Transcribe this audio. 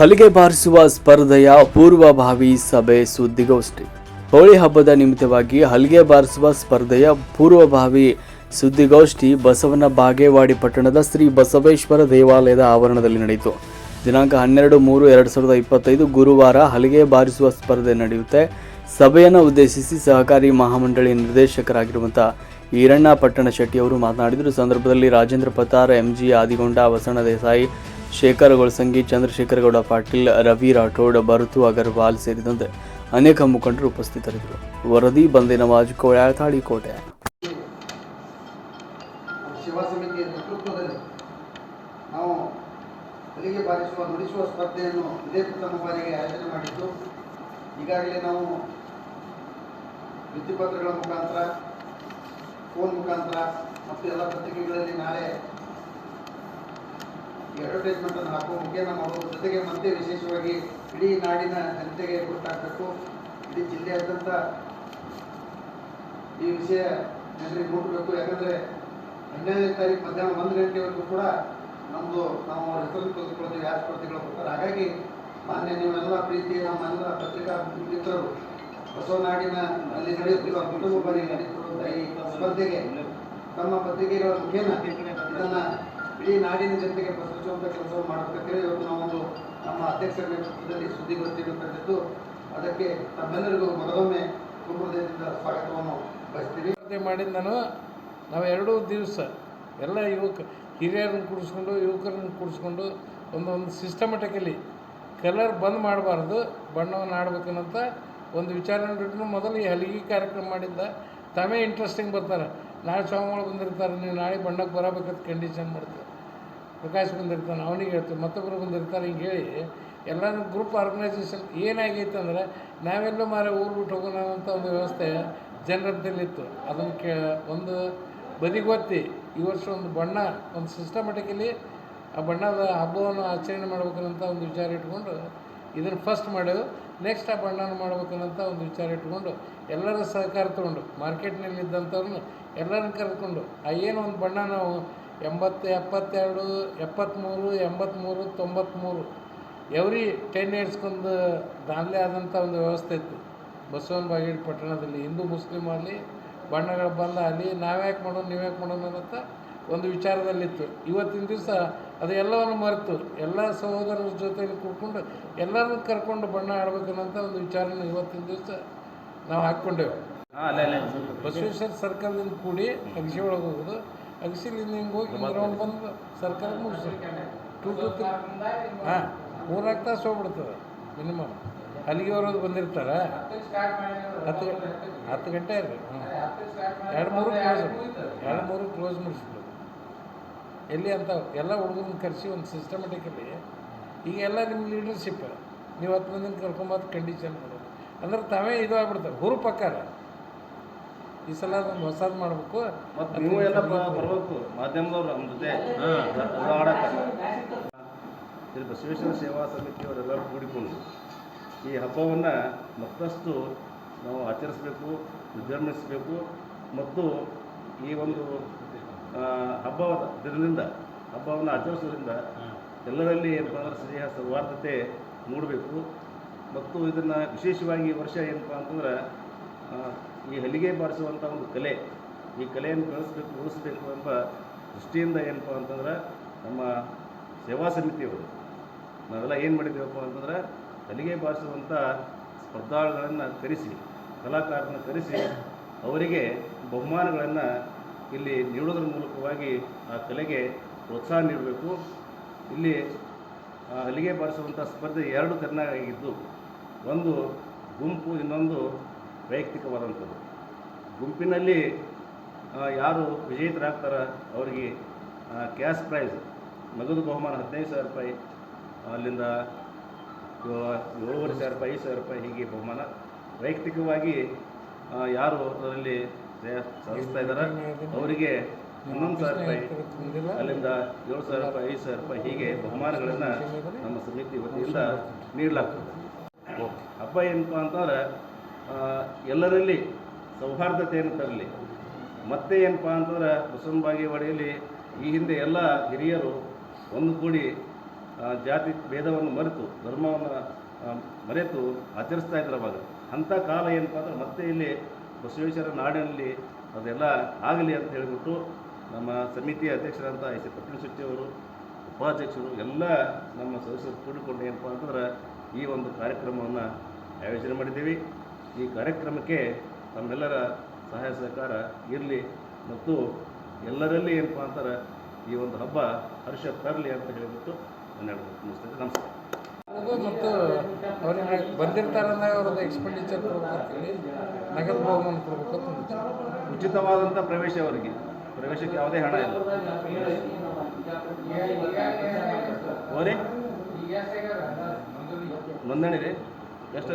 ಹಲಿಗೆ ಬಾರಿಸುವ ಸ್ಪರ್ಧೆಯ ಪೂರ್ವಭಾವಿ ಸಭೆ ಸುದ್ದಿಗೋಷ್ಠಿ. ಹೋಳಿ ಹಬ್ಬದ ನಿಮಿತ್ತವಾಗಿ ಹಲಿಗೆ ಬಾರಿಸುವ ಸ್ಪರ್ಧೆಯ ಪೂರ್ವಭಾವಿ ಸುದ್ದಿಗೋಷ್ಠಿ ಬಸವನ ಬಾಗೇವಾಡಿ ಪಟ್ಟಣದ ಶ್ರೀ ಬಸವೇಶ್ವರ ದೇವಾಲಯದ ಆವರಣದಲ್ಲಿ ನಡೆಯಿತು. ದಿನಾಂಕ ಹನ್ನೆರಡು ಮೂರು ಎರಡು ಸಾವಿರದ ಇಪ್ಪತ್ತೈದು ಗುರುವಾರ ಹಲಿಗೆ ಬಾರಿಸುವ ಸ್ಪರ್ಧೆ ನಡೆಯುತ್ತೆ. ಸಭೆಯನ್ನು ಉದ್ದೇಶಿಸಿ ಸಹಕಾರಿ ಮಹಾಮಂಡಳಿ ನಿರ್ದೇಶಕರಾಗಿರುವಂಥ ಈರಣ್ಣ ಪಟ್ಟಣ ಶೆಟ್ಟಿ ಅವರು ಮಾತನಾಡಿದರು ಸಂದರ್ಭದಲ್ಲಿ ರಾಜೇಂದ್ರ ಪತಾರ್ ಎಂಜಿ ಆದಿಗೊಂಡ ವಸಣ್ಣ ದೇಸಾಯಿ ಶೇಖರ ಗೊಳಸಂಗಿ ಚಂದ್ರಶೇಖರ ಗೌಡ ಪಾಟೀಲ್, ರವಿ ರಾಠೋಡ್, ಭರತು ಅಗರ್ವಾಲ್ ಸೇರಿದಂತೆ ಅನೇಕ ಮುಖಂಡರು ಉಪಸ್ಥಿತರಿದ್ದರು. ವರದಿ ಬಂದೇನವಾಜ್ ಕೋಳ್ಯಾಳ ತಾಳಿಕೋಟೆ. ಶಿವ ಸಮಿತಿಯ ನೇತೃತ್ವದಲ್ಲಿ ನಾವು ಅಲ್ಲಿಗೆ ಬಾರಿಸುವ ನುಡಿಸುವ ಸ್ಪರ್ಧೆಯನ್ನು ಇದೇ ಪ್ರಥಮ ಬಾರಿಗೆ ಆಯೋಜನೆ ಮಾಡಿದ್ದು, ಈಗಾಗಲೇ ನಾವು ಭಿತ್ತಿಪತ್ರಗಳ ಮುಖಾಂತರ, ಫೋನ್ ಮುಖಾಂತರ ಮತ್ತು ಎಲ್ಲ ಪತ್ರಿಕೆಗಳಲ್ಲಿ ನಾಳೆ ಅಡ್ವರ್ಟೈಸ್ಮೆಂಟನ್ನು ಹಾಕುವ ಮುಖೇನ ಮಾಡುವ ಜೊತೆಗೆ ಮತ್ತೆ ವಿಶೇಷವಾಗಿ ಇಡೀ ನಾಡಿನ ಜನತೆಗೆ ಗೊತ್ತಾಗಬೇಕು. ಇಡೀ ಜಿಲ್ಲೆಯಾದ್ಯಂತ ಈ ವಿಷಯ ಜನರಿಗೆ ಮುಟ್ಟಬೇಕು ಯಾಕಂದರೆ ಹನ್ನೆರಡನೇ ತಾರೀಕು ಮಧ್ಯಾಹ್ನ ಒಂದು ಗಂಟೆವರೆಗೂ ಕೂಡ ನಮ್ಮದು ನಾವು ಹೆಸರು ತೆಗೆದುಕೊಳ್ತೀವಿ ಯಾರು ಸ್ಪರ್ಧೆಗಳು ಬರ್ತಾರೆ. ಹಾಗಾಗಿ ಮಾನ್ಯ ನೀವೆಲ್ಲ ಪ್ರೀತಿಯ ನಮ್ಮೆಲ್ಲ ಪತ್ರಿಕಾ ಮಿತ್ರರು ಬಸವನಾಡಿನ ಅಲ್ಲಿ ನಡೆಯುತ್ತಿರುವ ಕುಟುಂಬ ಬಳಿ ನಡೆಯುತ್ತಿರುವಂಥ ಈ ಸ್ಪರ್ಧೆಗೆ ತಮ್ಮ ಪತ್ರಿಕೆಗಳ ಮುಖೇನ ಇದನ್ನ ಇಡೀ ನಾಡಿನ ಜನತೆಗೆ ಪ್ರಸರಿಸುವಂಥ ಕೆಲಸವನ್ನು ಮಾಡಬೇಕಂತೇಳಿ ಇವತ್ತು ನಾವೊಂದು ನಮ್ಮ ಅಧ್ಯಕ್ಷರ ನೇತೃತ್ವದಲ್ಲಿ ಸುದ್ದಿಗೋಷ್ಠಿಯನ್ನು ಕರೆದಿದ್ದು, ಅದಕ್ಕೆ ತಮ್ಮೆಲ್ಲರಿಗೂ ಮಗದೊಮ್ಮೆ ಹೃದಯದಿಂದ ಸ್ವಾಗತವನ್ನು ಬಯಸ್ತೀವಿ. ಮಾಡಿದ ನಾನು ನಾವು ಎರಡೂ ದಿವಸ ಎಲ್ಲ ಯುವಕ ಹಿರಿಯರನ್ನು ಕೂಡಿಸ್ಕೊಂಡು, ಯುವಕರನ್ನು ಕೂಡಿಸ್ಕೊಂಡು ಒಂದು ಒಂದು ಸಿಸ್ಟಮೆಟಿಕಲಿ ಕಲರ್ ಬಂದ್ ಮಾಡಬಾರ್ದು, ಬಣ್ಣವನ್ನು ಆಡ್ಬೇಕನ್ನಂತ ಒಂದು ವಿಚಾರ ಮೊದಲು ಈ ಹಲಿಗೆ ಕಾರ್ಯಕ್ರಮ ಮಾಡಿದ್ದ. ತಾವೇ ಇಂಟ್ರೆಸ್ಟಿಂಗ್ ಬರ್ತಾರೆ. ನಾಳೆ ಸೋಮವಾರ ಬಂದಿರ್ತಾರೆ, ನೀವು ನಾಳೆ ಬಣ್ಣಕ್ಕೆ ಬರಬೇಕಂತ ಕಂಡೀಷನ್ ಮಾಡ್ತಾರೆ ಪ್ರಕಾಶ್ ಬಂದಿರ್ತಾನೆ, ಅವನಿಗೆ ಹೇಳ್ತೀವಿ ಮತ್ತೊಬ್ಬರು ಬಂದಿರ್ತಾರೆ, ಹಿಂಗೆ ಹೇಳಿ. ಎಲ್ಲರೂ ಗ್ರೂಪ್ ಆರ್ಗನೈಸೇಷನ್ ಏನಾಗೈತೆ ಅಂದರೆ, ನಾವೆಲ್ಲೂ ಮಾರೆ ಊರು ಬಿಟ್ಟು ಹೋಗೋಣ ಅಂತ ಒಂದು ವ್ಯವಸ್ಥೆ ಜನರದ್ದಲ್ಲಿತ್ತು. ಅದನ್ನು ಕೇ, ಒಂದು ಬದಿಗೊತ್ತಿ ಈ ವರ್ಷ ಒಂದು ಬಣ್ಣ, ಒಂದು ಸಿಸ್ಟಮೆಟಿಕಲಿ ಆ ಬಣ್ಣದ ಹಬ್ಬವನ್ನು ಆಚರಣೆ ಮಾಡ್ಬೇಕನ್ನಂತ ಒಂದು ವಿಚಾರ ಇಟ್ಕೊಂಡು ಇದನ್ನು ಫಸ್ಟ್ ಮಾಡೇವು ನೆಕ್ಸ್ಟ್ ಆ ಬಣ್ಣನ ಮಾಡ್ಬೇಕನ್ನೋಂಥ ಒಂದು ವಿಚಾರ ಇಟ್ಕೊಂಡು ಎಲ್ಲರ ಸಹಕಾರ ತಗೊಂಡು ಮಾರ್ಕೆಟ್ನಲ್ಲಿ ಇದ್ದಂಥವ್ರನ್ನ ಎಲ್ಲರನ್ನ ಕರೆದುಕೊಂಡು ಆ ಏನು ಒಂದು ಬಣ್ಣ ನಾವು ಎಂಬತ್ತು, ಎಪ್ಪತ್ತೆರಡು, ಎಪ್ಪತ್ತ್ಮೂರು, ಎಂಬತ್ತ್ಮೂರು, ತೊಂಬತ್ತ್ಮೂರು ಎವ್ರಿ ಟೆನ್ ಇಯರ್ಸ್ಗೊಂದು ದಾನ್ಲೆ ಆದಂಥ ಒಂದು ವ್ಯವಸ್ಥೆ ಇತ್ತು. ಬಸವನ ಬಾಗೇಡಿ ಪಟ್ಟಣದಲ್ಲಿ ಹಿಂದೂ ಮುಸ್ಲಿಮ್ ಅಲ್ಲಿ ಬಣ್ಣಗಳು ಬಂದ ಅಲ್ಲಿ ನಾವ್ಯಾಕೆ ಮಾಡೋಣ, ನೀವ್ಯಾಕೆ ಮಾಡೋಣ ಅನ್ನೋಂಥ ಒಂದು ವಿಚಾರದಲ್ಲಿತ್ತು. ಇವತ್ತಿನ ದಿವಸ ಅದು ಎಲ್ಲವನ್ನು ಮರೆತು ಎಲ್ಲ ಸಹೋದರರ ಜೊತೆಯಲ್ಲಿ ಕೂತ್ಕೊಂಡು ಎಲ್ಲರನ್ನು ಕರ್ಕೊಂಡು ಬಣ್ಣ ಆಡ್ಬೇಕನ್ನೋಂಥ ಒಂದು ವಿಚಾರನ ಇವತ್ತಿನ ದಿವಸ ನಾವು ಹಾಕ್ಕೊಂಡೇವೆ. ಬಸವೇಶ್ವರ ಸರ್ಕಲ್ದಿಂದ ಕೂಡಿ ಅಗಸಿ ಒಳಗೆ ಹೋಗೋದು. ಅಗಸಿಲಿಂದ ಹಿಂಗೆ ಹೋಗಿ ಗ್ರೌಂಡ್ ಬಂದು ಸರ್ಕಲ್ ಮುಗಿಸಿ ಟೂ ಟು ತ್ರೀ ಹಾಂ ಮೂರ್ನಾಲ್ಕು ತಾಸು ಹೋಗ್ಬಿಡ್ತದೆ ಮಿನಿಮಮ್. ಅಲ್ಲಿಗೆ ಬರೋದು ಬಂದಿರ್ತಾರೆ. ಹತ್ತು ಗಂಟೆ ಹತ್ತು ಗಂಟೆ ರೀ ಹ್ಞೂ ಎರಡು ಮೂರು ಕ್ಲೋಸ್ ಎರಡು ಮೂರು ಕ್ಲೋಸ್ ಮಾಡಿಸ್ಬಿಡೋದು ಎಲ್ಲಿ ಅಂತ ಎಲ್ಲ ಹುಡುಗರನ್ನ ಕರೆಸಿ ಒಂದು ಸಿಸ್ಟಮೆಟಿಕಲಿ ಈಗ ಎಲ್ಲ ನಿಮ್ಮ ಲೀಡರ್ಶಿಪ್ ನೀವು ಹತ್ತು ಮಂದಿನ ಕರ್ಕೊಂಬತ್ತು ಕಂಡೀಷನ್ ಮಾಡೋದು ಅಂದ್ರೆ ತಾವೇ ಇದು ಆಗ್ಬಿಡ್ತಾರೆ ಹುರು ಪ್ರಕಾರ ಈ ಸಲ ಒಂದು ಹೊಸದು ಮಾಡಬೇಕು. ಮತ್ತು ನೀವು ಎಲ್ಲ ಬರಬೇಕು ಮಾಧ್ಯಮದವ್ರು ನಮ್ಮ ಜೊತೆ. ಇದು ಬಸವೇಶ್ವರ ಸೇವಾ ಸಮಿತಿಯವರೆಲ್ಲರೂ ಕೂಡಿಕೊಂಡು ಈ ಹಬ್ಬವನ್ನು ಮತ್ತಷ್ಟು ನಾವು ಆಚರಿಸಬೇಕು ವಿಜೃಂಭಿಸಬೇಕು ಮತ್ತು ಈ ಒಂದು ಆ, ಹಬ್ಬದ ದಿನದಿಂದ ಹಬ್ಬವನ್ನು ಆಚರಿಸೋದ್ರಿಂದ ಎಲ್ಲರಲ್ಲಿ ಏನಪ್ಪ ಅಂದ್ರೆ ಸ್ನೇಹ ಸೌಹಾರ್ದತೆ ಮೂಡಬೇಕು. ಮತ್ತು ಇದನ್ನು ವಿಶೇಷವಾಗಿ ವರ್ಷ ಏನಪ್ಪ ಅಂತಂದ್ರೆ ಈ ಹಲಿಗೆ ಬಾರಿಸುವಂಥ ಒಂದು ಕಲೆ ಈ ಕಲೆಯನ್ನು ಬೆಳೆಸಬೇಕು ಉಳಿಸ್ಬೇಕು ಎಂಬ ದೃಷ್ಟಿಯಿಂದ ಏನಪ್ಪ ಅಂತಂದ್ರೆ ನಮ್ಮ ಸೇವಾ ಸಮಿತಿಯವರು ನಾವೆಲ್ಲ ಏನು ಮಾಡಿದ್ದೇವಪ್ಪ ಅಂತಂದ್ರೆ ಹಲಿಗೆ ಬಾರಿಸುವಂಥ ಸ್ಪರ್ಧಾಳುಗಳನ್ನು ಕರೆಸಿ ಕಲಾಕಾರರನ್ನು ಕರೆಸಿ ಅವರಿಗೆ ಬಹುಮಾನಗಳನ್ನು ಇಲ್ಲಿ ನೀಡೋದ್ರ ಮೂಲಕವಾಗಿ ಆ ಕಲೆಗೆ ಪ್ರೋತ್ಸಾಹ ನೀಡಬೇಕು. ಇಲ್ಲಿ ಅಲ್ಲಿಗೆ ಬಾರಿಸುವಂಥ ಸ್ಪರ್ಧೆ ಎರಡು ತೆರನಾಗಿದ್ದು, ಒಂದು ಗುಂಪು, ಇನ್ನೊಂದು ವೈಯಕ್ತಿಕವಾದಂಥದ್ದು. ಗುಂಪಿನಲ್ಲಿ ಯಾರು ವಿಜೇತರಾಗ್ತಾರ ಅವರಿಗೆ ಕ್ಯಾಶ್ ಪ್ರೈಸ್, ನಗದು ಬಹುಮಾನ ಹದಿನೈದು ಸಾವಿರ ರೂಪಾಯಿ, ಅಲ್ಲಿಂದ ಏಳು- ಏಳುವರೆ ಸಾವಿರ ರೂಪಾಯಿ, ಐದು ಸಾವಿರ ರೂಪಾಯಿ ಹೀಗೆ ಬಹುಮಾನ. ವೈಯಕ್ತಿಕವಾಗಿ ಯಾರು ಅದರಲ್ಲಿ ಸಾಧಿಸ್ತಾ ಇದ್ದಾರೆ. ಅವರಿಗೆ ಹನ್ನೊಂದು ಸಾವಿರ ರೂಪಾಯಿ, ಅಲ್ಲಿಂದ ಏಳು ಸಾವಿರ ರೂಪಾಯಿ, ಐದು ಸಾವಿರ ರೂಪಾಯಿ ಹೀಗೆ ಬಹುಮಾನಗಳನ್ನು ನಮ್ಮ ಸಮಿತಿ ವತಿಯಿಂದ ನೀಡಲಾಗ್ತದೆ. ಹಬ್ಬ ಏನಪ್ಪ ಅಂತಂದ್ರೆ ಎಲ್ಲರಲ್ಲಿ ಸೌಹಾರ್ದತೆಯನ್ನು ತರಲಿ. ಮತ್ತೆ ಏನಪ್ಪ ಅಂತಂದ್ರೆ, ಬಸವನ ಒಡೆಯಲ್ಲಿ ಈ ಹಿಂದೆ ಎಲ್ಲ ಹಿರಿಯರು ಒಂದು ಕೂಡಿ ಜಾತಿ ಭೇದವನ್ನು ಮರೆತು, ಧರ್ಮವನ್ನು ಮರೆತು ಆಚರಿಸ್ತಾ ಇದ್ರು ಅವಾಗ ಅಂಥ ಕಾಲ ಏನಪ್ಪ ಅಂದ್ರೆ ಮತ್ತೆ ಇಲ್ಲಿ ಬಸವೇಶ್ವರ ನಾಡಿನಲ್ಲಿ ಅದೆಲ್ಲ ಆಗಲಿ ಅಂತ ಹೇಳಿಬಿಟ್ಟು ನಮ್ಮ ಸಮಿತಿ ಅಧ್ಯಕ್ಷರಂತ ಎಸ್ ಎ ಪಟ್ಟಣ ಶೆಟ್ಟಿಯವರು ಉಪಾಧ್ಯಕ್ಷರು, ಎಲ್ಲ ನಮ್ಮ ಸದಸ್ಯರು ಕೂಡಿಕೊಂಡು ಏನಪ್ಪ ಅಂತಂದ್ರೆ ಈ ಒಂದು ಕಾರ್ಯಕ್ರಮವನ್ನು ಆಯೋಜನೆ ಮಾಡಿದ್ದೀವಿ. ಈ ಕಾರ್ಯಕ್ರಮಕ್ಕೆ ತಮ್ಮೆಲ್ಲರ ಸಹಾಯ ಸಹಕಾರ ಇರಲಿ ಮತ್ತು ಎಲ್ಲರಲ್ಲಿ ಏನಪ್ಪ ಅಂತಾರೆ ಈ ಒಂದು ಹಬ್ಬ ಹರ್ಷ ತರಲಿ ಅಂತ ಹೇಳಿಬಿಟ್ಟು ನಾನು ಹೇಳ್ಬೇಕು ನಮಸ್ಕಾರ. ಅದು ಮತ್ತು ಅವರಿಗೆ ಬಂದಿರ್ತಾರನ್ನ ಅವ್ರದ್ದು ಎಕ್ಸ್ಪೆಂಡಿಚರ್ ಕೊಡ್ಬೇಕಂತೇಳಿ ನಗದು ಬಹುಮಾನ ಕೊಡ್ಬೇಕಂತ. ಉಚಿತವಾದಂಥ ಪ್ರವೇಶ ಅವರಿಗೆ. ಪ್ರವೇಶಕ್ಕೆ ಯಾವುದೇ ಹಣ ಇಲ್ಲ. ಹೋರಿ. ನೋಂದಣಿ ರೀ ಎಷ್ಟು